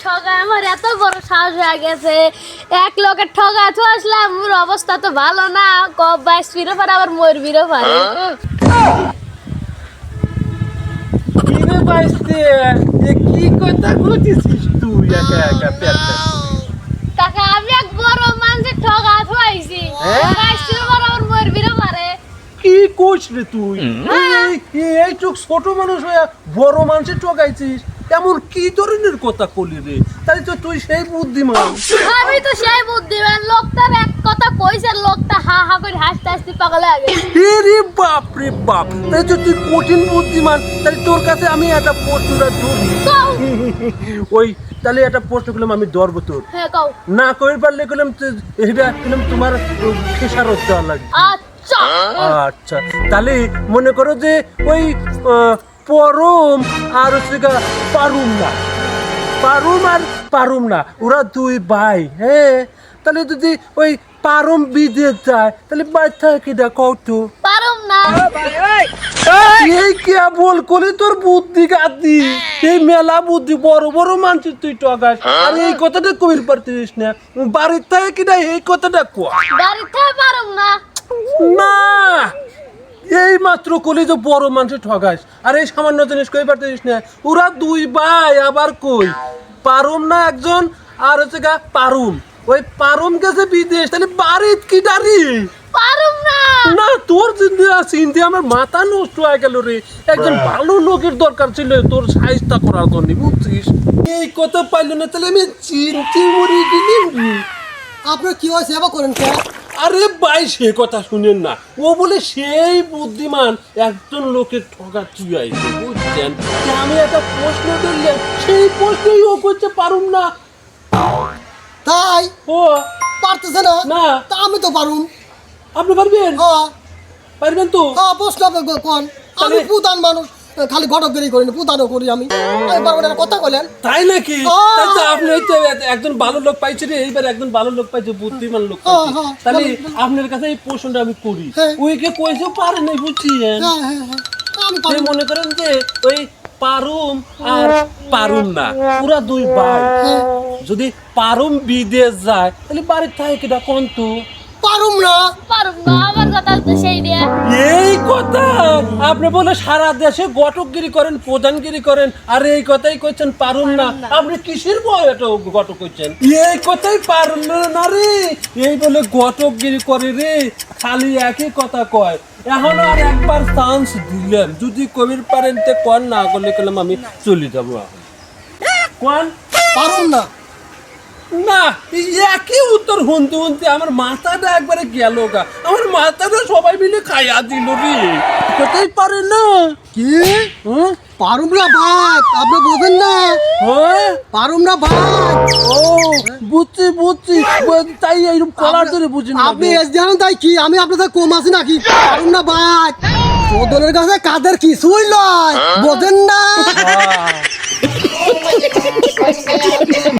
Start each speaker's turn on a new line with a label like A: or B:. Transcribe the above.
A: ঠগা আমার এত বড় সাহস হয়ে গেছে। এক লোকের ঠগা তো আসলাম মোর অবস্থা তো ভালো না। কব বাইশ ফিরে পারে আবার ময়ূর বিরো পারে
B: কিরে বাইসতে এ কি কথা কইছিস তুই একা একা পেট
A: কাকা আমি এক বড় মানুষের ঠগা
B: হ্যাঁ?
A: বাইশ ফিরে পারে আবার ময়ূর পারে
B: কি কইছ রে তুই? চোখ ছোট মানুষ হয়ে বড় মানুষের ঠকাইছিস এমন কি ধরনের কথা কলি রে? তাই তো তুই সেই বুদ্ধিমান।
A: আমি তো সেই বুদ্ধিমান লোকটার এক কথা কইছে লোকটা হা হা করে হাসতে হাসতে পাগল হয়ে গেছে।
B: রে বাপ রে বাপ তাই তো তুই কঠিন বুদ্ধিমান তাই তোর কাছে আমি একটা প্রশ্নটা ধরি। ওই তাহলে একটা প্রশ্ন করলাম আমি ধরবো তোর।
A: হ্যাঁ
B: না কই পারলে করলাম এটা করলাম তোমার খেসারত দেওয়া লাগবে।
A: আচ্ছা।
B: আচ্ছা তাহলে মনে করো যে ওই আহ, পরম আর হচ্ছে পারুম না। পারুম আর পারুম না ওরা দুই ভাই হ্যাঁ? তাহলে যদি ওই পারম বিদেশ যায় তাহলে বাচ্চা কিটা কত।
A: পারুম না।
B: এই কে বল করে তোর বুদ্ধি গাদি এই মেলা বুদ্ধি বড় বড় মানুষ তুই টকাস আর এই কথাটা কবির পারতিস না। বাড়ির থেকে কিনা এই কথাটা কয়?
A: বাড়িতে পারুম না।
B: না। এই মাত্র কলি যে বড় মানুষ ঠগাস। আর এই সামান্য জিনিস কই পারতিস না? ওরা দুই ভাই আবার কই? পারুম না একজন? আর হচ্ছে গা পারুম। ওই পারুম গেছে বিদেশ তাহলে বাড়িত কি দাঁড়ি?
A: পারুম না।
B: না তোর জিন্দে চিন্তে আমার মাথা নষ্ট হয়ে গেল রে। একজন ভালো লোকের দরকার ছিল তোর সাইজটা করার জন্য বুঝছিস? এই কথা পাইলো না তাহলে আমি চিনতে মরে রে।
C: আপনার কি হয় সেবা করেন কে?
B: আরে ভাই সে কথা শুনেন না। ও বলে সেই বুদ্ধিমান একজন লোকের ঠকা চুয়াইছে বুঝছেন? আমি একটা প্রশ্ন করলাম সেই প্রশ্নই ও করতে পারুম না।
C: তাই?
B: ও।
C: পারতেছে না?
B: না।
C: তা আমি তো পারুম।
B: আপনি পারবেন?
C: হ্যাঁ।
B: পারবেন তো?
C: হ্যাঁ প্রশ্ন আপনি কোন? আমি পুতান মানুষ। খালি ঘটকগিরি করি না পুতানও করি আমি। পারব কথা বলেন।
B: তাই নাকি? আপনি তো একজন ভালো লোক পাইছে রে এইবার একজন ভালো লোক পাইছে বুদ্ধিমান লোক
C: হ্যাঁ, হ্যাঁ,
B: তাহলে আপনার কাছে এই প্রশ্নটা আমি করি।
C: হ্যাঁ।
B: ওইকে কইছে পারে নাই বুঝছেন?
C: আমি
B: মনে করেন যে ওই পারুম আর পারুম না পুরা দুই ভাই। যদি পারুম বিদেশ যায় তাহলে বাড়ির থাকে কিটা কোন তো?
C: পারুম না।
A: পারুম না আমার কথা তো সেই দিয়া
B: এই কথা আপনি বলে সারা দেশে গটকগিরি করেন প্রধানগিরি করেন আর এই কথাই কইছেন পারুন না। আপনি কিসের এটা গটক কইছেন? এই কথাই পারুন না না রে। এই বলে গটকগিরি করে রে খালি একই কথা কয়। এখন আর একবার চান্স দিলাম যদি কবির পারেন তে কন না করলে কলাম আমি চলে যাব। এখন। কোন?
C: পারুম না।
B: না একই উত্তর শুনতে শুনতে আমার মাথাটা একবারে গেল গা। আমার মাথাটা সবাই মিলে খাইয়া দিল রে। কোথায় পারে না।
C: কি?
B: হ্যাঁ?
C: পারুম না ভাত আপনি বোঝেন না।
B: হ্যাঁ?
C: পারুম না ভাত।
B: ও বুঝছি বুঝছি। তাই এইরকম কলার ধরে বুঝি না
C: আপনি জানেন তাই কি? আমি আপনাদের কম আছি নাকি? পারুম না ভাত। ওদের কাছে কাদের কিছুই লয়? বোঝেন না।